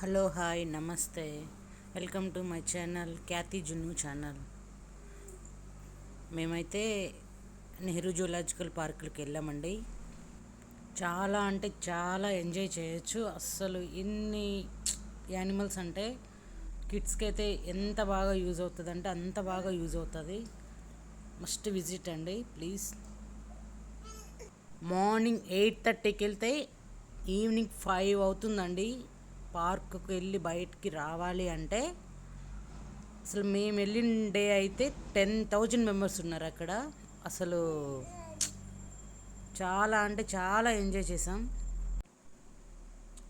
Hello hi నమస్తే. Welcome to my channel Khyathi Junnu channel. మేమైతే Nehru zoological పార్కులకు వెళ్ళామండి. చాలా అంటే చాలా ఎంజాయ్ చేయొచ్చు. అస్సలు ఇన్ని యానిమల్స్ అంటే కిడ్స్కి అయితే ఎంత బాగా యూజ్ అవుతుంది అంటే అంత బాగా యూజ్ అవుతుంది. మస్ట్ విజిట్ అండి ప్లీజ్. మార్నింగ్ ఎయిట్ థర్టీకి వెళ్తే ఈవినింగ్ ఫైవ్ అవుతుందండి. పార్కుకి వెళ్ళి బయటికి రావాలి అంటే అసలు మేము వెళ్ళిన డే అయితే టెన్ థౌజండ్ మెంబర్స్ ఉన్నారు అక్కడ. అసలు చాలా అంటే చాలా ఎంజాయ్ చేసాం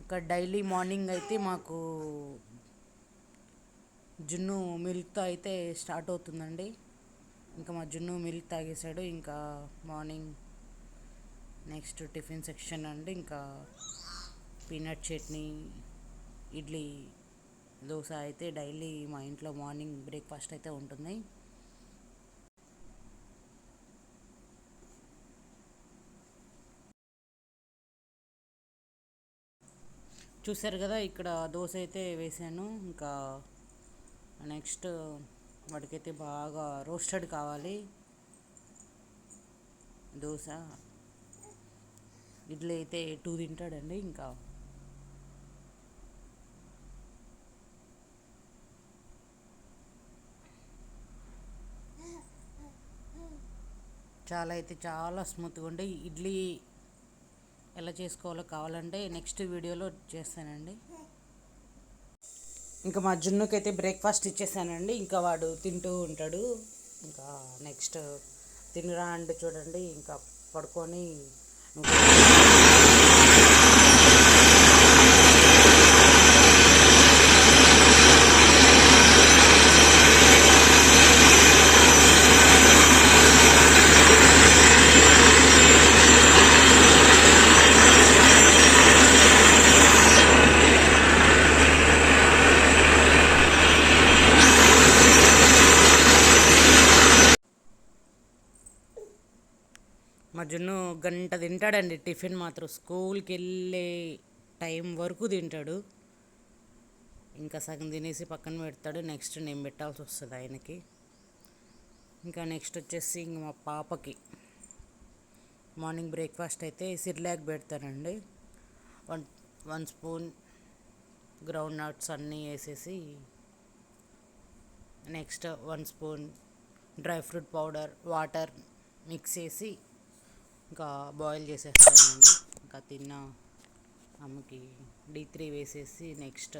ఇక్కడ డైలీ మార్నింగ్ అయితే మాకు జున్ను మిల్క్తో అయితే స్టార్ట్ అవుతుందండి. ఇంకా మా జున్ను మిల్క్ తాగేశాడు. ఇంకా మార్నింగ్ నెక్స్ట్ టిఫిన్ సెక్షన్ అండి. ఇంకా పీనట్ చట్నీ ఇడ్లీ దోశ అయితే డైలీ మా ఇంట్లో మార్నింగ్ బ్రేక్ఫాస్ట్ అయితే ఉంటుంది. చూసారు కదా ఇక్కడ దోశ అయితే వేసాను. ఇంకా నెక్స్ట్ వాటికైతే బాగా రోస్టెడ్ కావాలి. దోశ ఇడ్లీ అయితే టూ తింటాడండి ఇంకా. చాలా అయితే చాలా స్మూత్గా ఉండే ఇడ్లీ ఎలా చేసుకోవాలో కావాలంటే నెక్స్ట్ వీడియోలో చేస్తానండి. ఇంకా మా జున్నుకి అయితే బ్రేక్ఫాస్ట్ ఇచ్చేసానండి. ఇంకా వాడు తింటూ ఉంటాడు. ఇంకా నెక్స్ట్ తినరా అండి చూడండి. ఇంకా పడుకొని జున్ను గంట తింటాడండి టిఫిన్ మాత్రం. స్కూల్కి వెళ్ళే టైం వరకు తింటాడు. ఇంకా సగం తినేసి పక్కన పెడతాడు. నెక్స్ట్ నేను పెట్టాల్సి వస్తుంది ఆయనకి. ఇంకా నెక్స్ట్ వచ్చేసి ఇంక మా పాపకి. మార్నింగ్ బ్రేక్ఫాస్ట్ అయితే సిర్లాక్ పెడతానండి one one spoon ground nuts అన్నీ వేసేసి next one spoon dry fruit powder water mix చేసి ఇంకా బాయిల్ చేసేస్తానండి. ఇంకా తిన్న అమ్మకి డి త్రీ వేసేసి నెక్స్ట్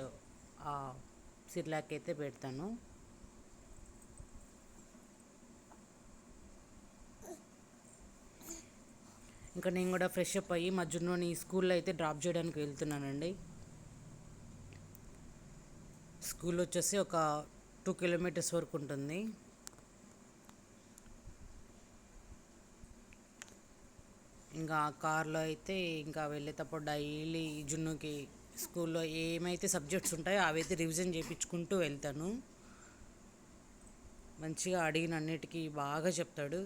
ఆ సిర్లాక్ అయితే పెడతాను. ఇంకా నేను కూడా ఫ్రెష్ అప్ అయ్యి మా జున్నుని స్కూల్లో అయితే డ్రాప్ చేయడానికి వెళ్తున్నానండి. స్కూల్ వచ్చేసి ఒక టూ కిలోమీటర్స్ వరకు ఉంటుంది. ఇంకా కార్లో అయితే ఇంకా వెళ్ళేటప్పుడు డైలీ జున్నుకి స్కూల్లో ఏమైతే సబ్జెక్ట్స్ ఉంటాయో అవైతే రివిజన్ చేయించుకుంటూ వెళ్తాను. మంచిగా అడిగిన అన్నిటికీ బాగా చెప్తాడు.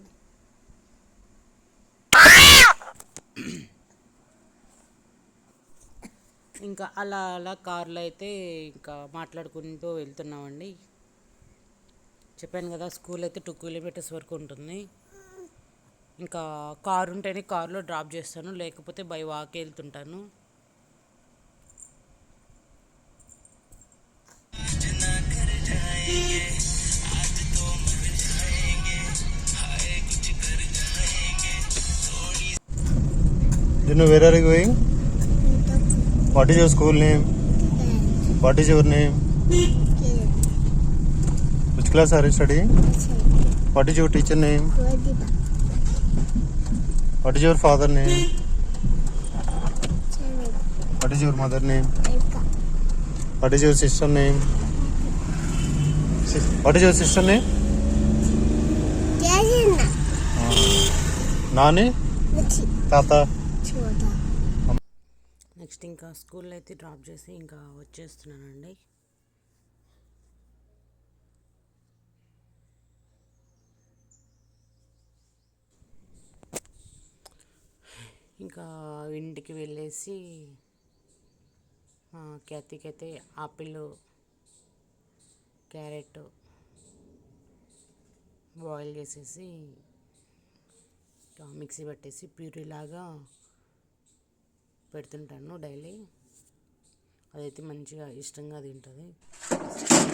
ఇంకా అలా అలా కార్లో అయితే ఇంకా మాట్లాడుకుంటూ వెళ్తున్నామండి. చెప్పాను కదా స్కూల్ అయితే టూ కిలోమీటర్స్ వరకు ఉంటుంది. ఇంకా కారు ఉంటేనే కారులో డ్రాప్ చేస్తాను లేకపోతే బై వాకి వెళ్తుంటాను. నువ్వు వేరే పోయి what is school name what is name first class sir study what is teacher name What is your father name? What is your mother name? What is your sister name? Sis- What is your sister name? Nani? Tata? Next ఇంకా స్కూల్లో అయితే drop చేసి ఇంకా వచ్చేస్తున్నానండి ఇంకా ఇంటికి వెళ్ళేసి క్యాతికి apple carrot boil చేసేసి మిక్సీ పట్టేసి ప్యూరీ లాగా పెడుతుంటాను డైలీ. అదైతే మంచిగా ఇష్టంగా తింటుంది.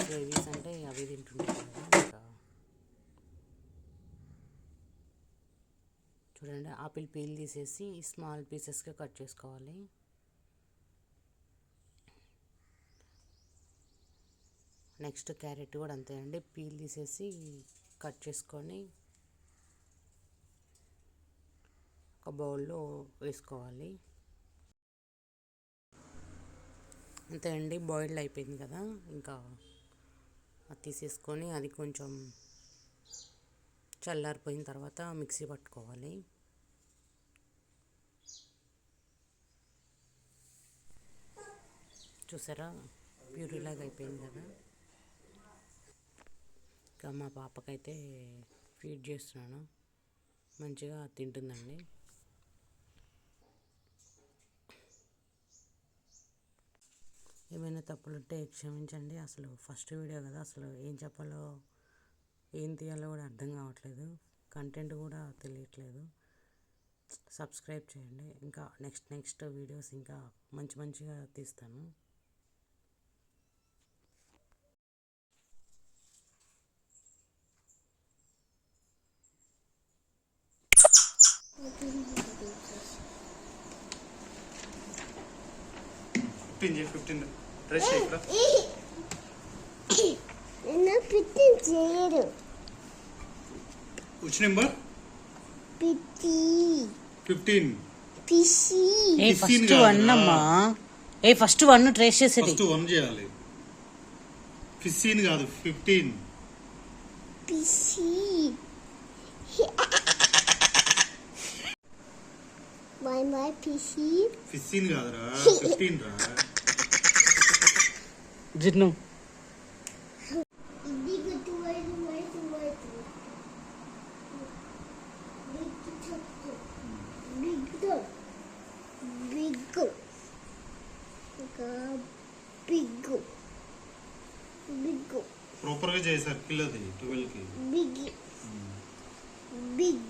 గ్రేవీస్ అంటే అవి తింటుంటాను కదా ఇంకా చూడండి ఆపిల్ పీల్ తీసేసి స్మాల్ పీసెస్గా కట్ చేసుకోవాలి. నెక్స్ట్ క్యారెట్ కూడా అంతే అండి పీల్ తీసేసి కట్ చేసుకొని ఒక బౌల్లో వేసుకోవాలి. అంతే అండి బాయిల్డ్ అయిపోయింది కదా ఇంకా అది తీసేసుకొని అది కొంచెం చల్లారిపోయిన తర్వాత మిక్సీ పట్టుకోవాలి. చూసారా? ప్యూరీలాగా అయిపోయింది కదా. ఇంకా మా పాపకైతే ఫీడ్ చేస్తున్నాను. మంచిగా తింటుందండి. ఏమైనా తప్పులుంటే క్షమించండి. అసలు ఫస్ట్ వీడియో కదా. అసలు ఏం చెప్పాలో ఏం తీయాలో కూడా అర్థం కావట్లేదు. కంటెంట్ కూడా తెలియట్లేదు. సబ్స్క్రైబ్ చేయండి. ఇంకా నెక్స్ట్ నెక్స్ట్ వీడియోస్ ఇంకా మంచి మంచిగా తీస్తాను. ఫిఫ్టీన్ ఫిఫ్టీన్ డ్రెస్ చేయి which నెంబర్ పిట్టి ఫిఫ్టీన్ పిసి ఏ Fifteen ఫస్ట్. వన్ అమ్మా ఏ ఫస్ట్ వన్ ట్రేస్ చేసేది. ఫస్ట్ వన్ చేయాలి. ఫిఫ్టీన్ కాదు ఫిఫ్టీన్ పిసి మై మై పిసి ఫిఫ్టీన్ కాదురా ఫిఫ్టీన్ రా. జిన్ను బిగ్ ప్రాపర్ గా చేశారు కిల్లది ట్వెల్వ్ కి big big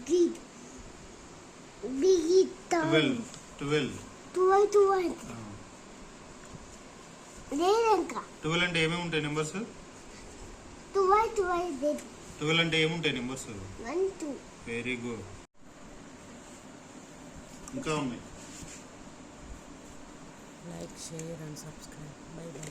big twelve twelve twelve twelve లేదంక twelve అంటే ఏమేమి ఉంటాయి నెంబర్స్ టువల్ టువల్ లేదు ట్వెల్వ్ అంటే ఏముంటాయి numbers one two very good ఇంకా ఉన్నాయి like share and subscribe bye bye